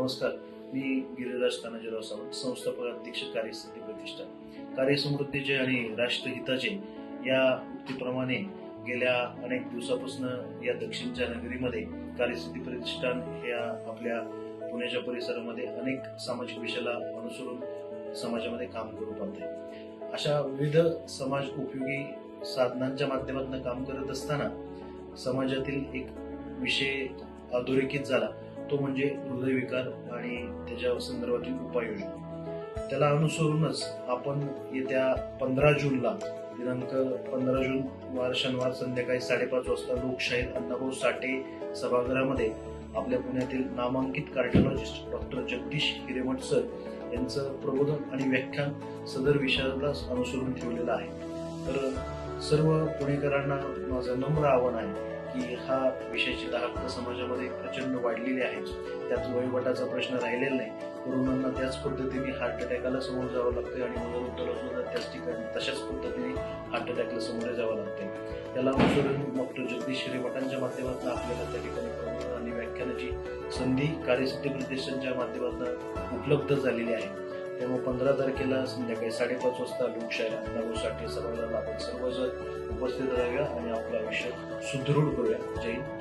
नमस्कार. मी गिरिराज तानाजीराव सावंत संस्थापक अध्यक्ष कार्यसिद्धी प्रतिष्ठान. कार्यसमृद्धीचे आणि राष्ट्रहिताचे या उक्तीप्रमाणे गेल्या अनेक दिवसापासून या दक्षिणच्या नगरीमध्ये कार्यसिद्धी प्रतिष्ठान या आपल्या पुण्याच्या परिसरामध्ये अनेक सामाजिक विषयाला अनुसरून समाजामध्ये काम करू पाहते अशा विविध समाज उपयोगी साधनांच्या माध्यमातून काम करत असताना समाजातील एक विषय अधोरेखित झाला. तो म्हणजे हृदयविकार आणि त्याच्या संदर्भातील उपाययोजना. त्याला अनुसरूनच आपण येत्या पंधरा जूनला दिनांक पंधरा जून वार शनिवार संध्याकाळी साडेपाच वाजता लोकशाहीर अण्णाभाऊ साठे सभागृहामध्ये आपल्या पुण्यातील नामांकित cardiologist doctor Jagdish Hiremath sir यांचं प्रबोधन आणि व्याख्यान सदर विषयाला अनुसरून ठेवलेलं आहे. तर सर्व पुणेकरांना माझं नम्र आव्हान आहे की हा विषयाची दहा समाजामध्ये प्रचंड वाढलेली आहे. त्यात वयोगटाचा प्रश्न राहिलेला नाही. तरुणांना त्याच पद्धतीने हार्ट अटॅकाला समोर जावं लागतं आणि मनोरुग्णाला त्याच ठिकाणी तशाच पद्धतीने हार्ट अटॅकला समोर जावं लागते त्याला अनुसरून डॉक्टर जगदीश हिरेमठांच्या माध्यमातून आपल्याला त्या ठिकाणी प्रबोधन आणि व्याख्यानाची संधी कार्यसिद्धी प्रदेशांच्या माध्यमातून उपलब्ध झालेली आहे. त्यामुळे पंधरा तारखेला संध्याकाळी साडेपाच वाजता लोकशाही अण्णाभाऊ सर्वांना आपण सर्वजण उपस्थित राहूया आणि आपला आयुष्य सुदृढ करूया. जय हिंद,